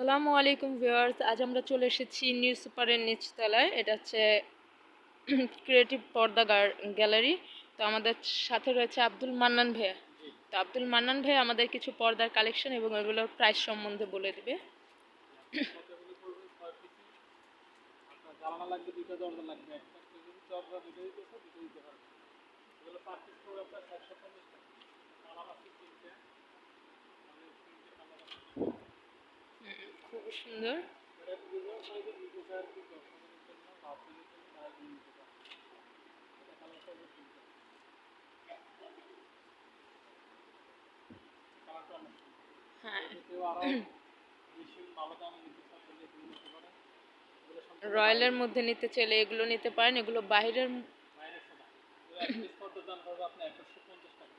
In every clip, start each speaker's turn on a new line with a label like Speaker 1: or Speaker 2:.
Speaker 1: আসসালামু আলাইকুম ভিউয়ার্স আজ আমরা চলে এসেছি নিউ সুপারের নিচতলায়। এটা হচ্ছে ক্রিয়েটিভ পর্দা গ্যালারি তো আমাদের সাথে রয়েছে আব্দুল মান্নান ভাইয়া। তো আব্দুল মান্নান ভাই আমাদের কিছু পর্দার কালেকশন এবং এগুলোর প্রাইস সম্বন্ধে বলে দিবে।
Speaker 2: লাগবে লাগবে পিস পর্দার দাম পড়বে আপনার একশো পঞ্চাশ টাকা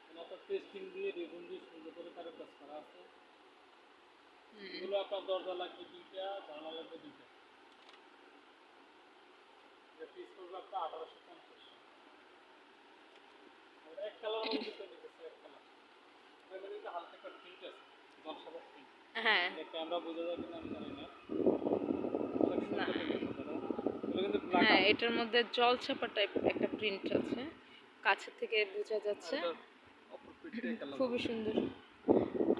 Speaker 2: এগুলো আপনার পেস্টিং দিয়ে দিয়ে সুন্দর করে কারও কাজ করা আছে
Speaker 1: হুম,
Speaker 2: এগুলো আপনার দরজা লাগবে দুইটা লাগবে দুইটা। এটা পিস পড়বে আপনার আঠারোশো পঞ্চাশ। এক কালার আমি দুটো নিতেছি এক কালার। এটার মধ্যে কিন্তু হালকা একটা প্রিন্ট আছে দশ হাজার প্রিন্ট
Speaker 1: হ্যাঁ
Speaker 2: ক্যামেরা বোঝা যায় কিনা আমি জানি না।
Speaker 1: হ্যাঁ এটার মধ্যে জল ছাপা টাইপ একটা প্রিন্ট আছে। কাছে থেকে বোঝা যাচ্ছে। খুবই সুন্দর।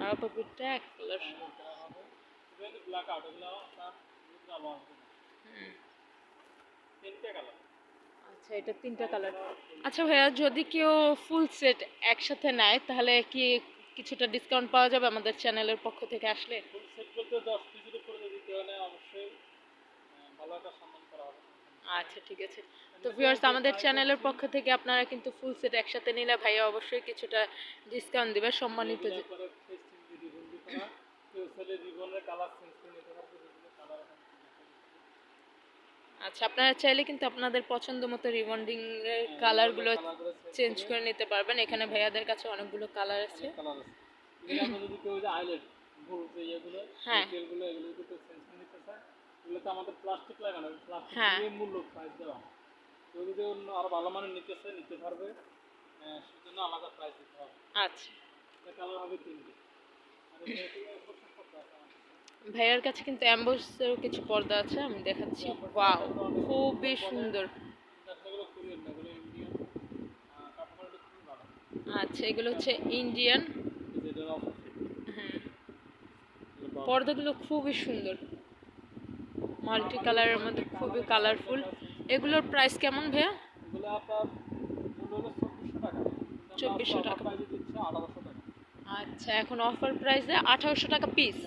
Speaker 1: আর অপরপিটটা এক কালার।
Speaker 2: ব্ল্যাক আউট এগুলো আপনার আসবে না তিনটে কালার
Speaker 1: আচ্ছা এটা তিনটা কালার আচ্ছা ভাইয়া যদি কেউ ফুল সেট একসাথে নেয় তাহলে কি কিছুটা ডিসকাউন্ট পাওয়া যাবে আমাদের চ্যানেলের পক্ষ থেকে আসলে?
Speaker 2: ফুল সেট বলতে দশ পিসের উপরে যদি দিতে হলে অবশ্যই ভালো একটা সম্মান করা হবে।
Speaker 1: আচ্ছা ঠিক আছে। তো ভিউয়ার্স আমাদের চ্যানেলের পক্ষ থেকে আপনারা কিন্তু ফুল সেট একসাথে নিলে ভাইয়া অবশ্যই কিছুটা ডিসকাউন্ট দিবে সম্মানিত
Speaker 2: রিবনের কালার চেঞ্জ করে নিতে পারবে যেগুলো কালার
Speaker 1: আচ্ছা আপনারা চাইলে কিন্তু আপনাদের পছন্দ মতো রিবন্ডিং এর কালারগুলো
Speaker 2: কালারগুলো
Speaker 1: চেঞ্জ করে নিতে পারবেন। এখানে ভাইয়াদের কাছে অনেকগুলো কালার আছে।
Speaker 2: কালার আছে। এগুলো যদি কেউ যে আইলেট গোল যে ইয়েগুলো
Speaker 1: হ্যাঁ।
Speaker 2: এগুলো চেঞ্জ করে নিতে চায় এগুলো তো আমাদের প্লাস্টিক লাগানো প্লাস্টিক
Speaker 1: হ্যাঁ।
Speaker 2: দিয়ে মূল্য প্রাইস দেওয়া। কেউ যদি অন্য আরও ভালো মানের নিতে চায় নিতে পারবে। সেজন্য আলাদা প্রাইস দিতে হবে।
Speaker 1: আচ্ছা।
Speaker 2: কালার হবে তিনটে। আর এটা একটু একবছর পর্দা আছে আমার কাছে।
Speaker 1: ভাইয়ার কাছে কিন্তু অ্যাম্বোসের কিছু পর্দা আছে, আমি দেখাচ্ছি। ওয়াও, খুবই সুন্দর। আচ্ছা এগুলো হচ্ছে ইন্ডিয়ান। হ্যাঁ। পর্দাগুলো খুবই সুন্দর। মাল্টি কালারের মধ্যে খুবই কালারফুল। এগুলোর প্রাইস কেমন ভাইয়া?
Speaker 2: চব্বিশশো টাকা
Speaker 1: 2400 টাকা।
Speaker 2: প্রাইসে দিচ্ছে আঠারোশো টাকা।
Speaker 1: আচ্ছা এখন অফার প্রাইসে আঠারোশো টাকা পিস।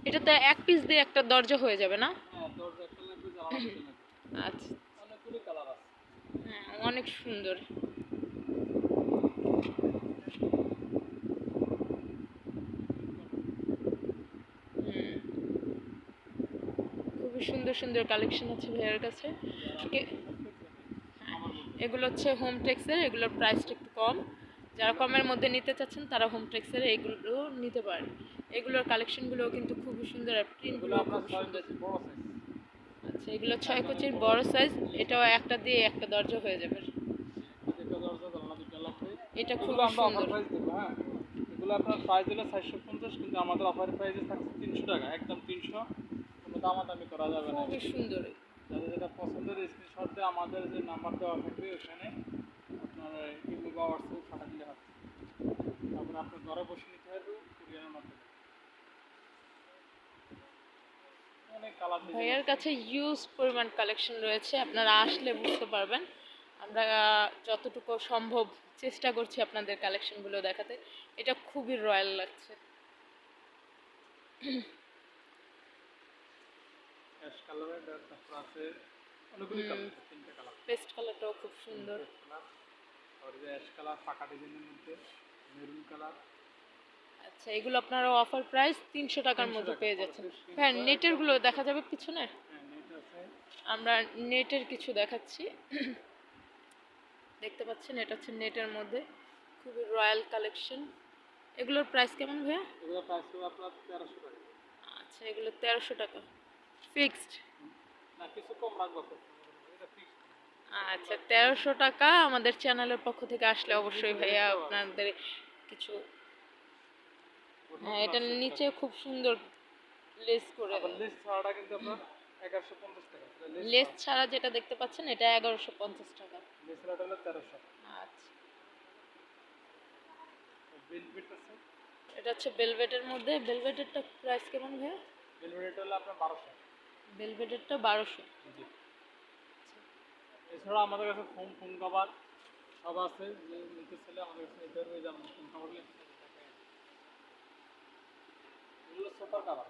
Speaker 2: 1800
Speaker 1: এটাতে এক পিস দিয়ে একটা দরজা হয়ে যাবে না?
Speaker 2: হ্যাঁ
Speaker 1: আচ্ছা। হ্যাঁ অনেক সুন্দর। খুবই সুন্দর সুন্দর কালেকশন আছে ভাইয়ার কাছে। এগুলো হচ্ছে হোম টেক্সের এগুলোর প্রাইসটা একটু কম। যারা কমের মধ্যে নিতে চাচ্ছেন তারা হোম টেক্সের এইগুলো নিতে পারেন। এগুলোর কালেকশনগুলো কিন্তু খুবই সুন্দর আর প্রিন্টগুলো
Speaker 2: আপনার
Speaker 1: খুব সুন্দর। আচ্ছা এগুলো ছয় কোচির বড় সাইজ এটাও একটা দিয়ে একটা দরজা হয়ে যাবে। এটা খুব সুন্দর।
Speaker 2: হ্যাঁ। এগুলো আপনার প্রাইস হলো চারশো পঞ্চাশ কিন্তু আমাদের অফার প্রাইসে থাকছে তিনশো টাকা একদম তিনশো। কোনো দামাদামি করা যাবে না।
Speaker 1: খুবই সুন্দর।
Speaker 2: যাদের যেটা পছন্দের স্ক্রিনশট দিয়ে আমাদের যে নাম্বার দেওয়া থাকবে ওখানে আপনার বা হোয়াটসঅ্যাপে পাঠা হবে তারপরে আপনার ঘরে বসে নিতে হবে কুরিয়ারের মাধ্যমে।
Speaker 1: ভাইয়ার কাছে ইউজ পরিমাণ কালেকশন রয়েছে আপনারা আসলে বুঝতে পারবেন। আমরা যতটুকু সম্ভব চেষ্টা করছি আপনাদের কালেকশনগুলো দেখাতে। এটা খুবই রয়্যাল লাগছে। পেস্ট কালারটাও খুব সুন্দর।
Speaker 2: আর যে অ্যাশ কালার ফাঁকা ডিজাইনের মধ্যে মেরুন কালার।
Speaker 1: আচ্ছা এগুলো আপনারা অফার প্রাইস তিনশো টাকার
Speaker 2: 300
Speaker 1: মধ্যে পেয়ে যাচ্ছেন।
Speaker 2: piece 300
Speaker 1: হ্যাঁ নেটেরগুলো দেখা যাবে পিছনে?
Speaker 2: হ্যাঁ
Speaker 1: আমরা নেটের কিছু দেখাচ্ছি। দেখতে পাচ্ছেন এটা হচ্ছে নেটের মধ্যে। খুবই রয়্যাল কালেকশন এগুলোর প্রাইস কেমন ভাইয়া?
Speaker 2: এগুলো প্রাইস হবে আপনার তেরোশো টাকা।
Speaker 1: আচ্ছা এগুলো তেরোশো টাকা। ফিক্সড
Speaker 2: না কিছু কম রাখব। তো। এটা ফিক্স
Speaker 1: আচ্ছা তেরোশো টাকা আমাদের চ্যানেলের পক্ষ থেকে আসলে অবশ্যই ভাইয়া আপনাদের কিছু হ্যাঁ এটার নিচে খুব সুন্দর লেস করে
Speaker 2: লেস ছাড়াটা কিন্তু আপনার এগারোশো পঞ্চাশ টাকা।
Speaker 1: লেস ছাড়া যেটা দেখতে পাচ্ছেন এটা এগারোশো পঞ্চাশ টাকা।
Speaker 2: লেস ছাড়াটা হলো তেরোশো।
Speaker 1: আচ্ছা।
Speaker 2: আছে।
Speaker 1: এটা হচ্ছে বেলভেটের মধ্যে। বেলভেটেরটা প্রাইস কেমন ভাইয়া?
Speaker 2: বেলভেট হলো আপনার বারোশো।
Speaker 1: বেলভেটেরটা বারোশো।
Speaker 2: জি। এছাড়া আমাদের কাছে ফোন ফোন কভার সব আছে। যে নিতে চাইলে আমাদের কাছে নিতে পারবে যেমন ফোন কভার এগুলো সুপার কভার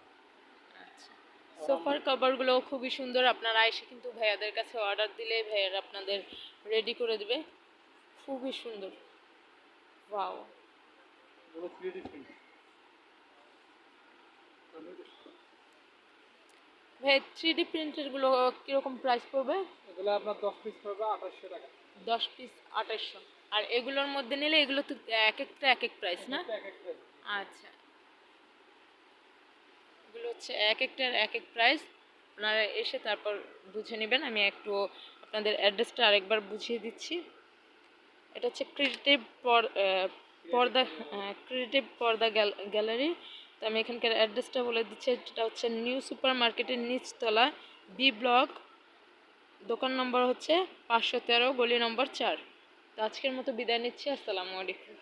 Speaker 1: সোফার কভারগুলো খুবই সুন্দর। আপনারা এসে কিন্তু ভাইয়াদের কাছে অর্ডার দিলে ভাইয়ারা আপনাদের রেডি করে দেবে। খুবই সুন্দর। ওয়াও ভাই থ্রি ডি প্রিন্টেরগুলো কীরকম প্রাইস পড়বে?
Speaker 2: এগুলো আপনার দশ পিস পড়বে আঠাশশো টাকা।
Speaker 1: দশ পিস আঠাশশো। আর এগুলোর মধ্যে নিলে এগুলো তো এক একটা এক এক প্রাইস না?
Speaker 2: এক এক price।
Speaker 1: আচ্ছা। এগুলো হচ্ছে এক একটার এক এক প্রাইস আপনারা এসে তারপর বুঝে নেবেন। আমি একটু আপনাদের অ্যাড্রেসটা আরেকবার বুঝিয়ে দিচ্ছি। এটা হচ্ছে ক্রিয়েটিভ পর্দা ক্রিয়েটিভ পর্দা গ্যালারি তো আমি এখানকার অ্যাড্রেসটা বলে দিচ্ছি। এটা হচ্ছে নিউ সুপার মার্কেটের নিচতলা বি ব্লক দোকান নম্বর হচ্ছে পাঁচশো তেরো, গলি নম্বর চার। তো আজকের মতো বিদায় নিচ্ছি, আসসালামু আলাইকুম।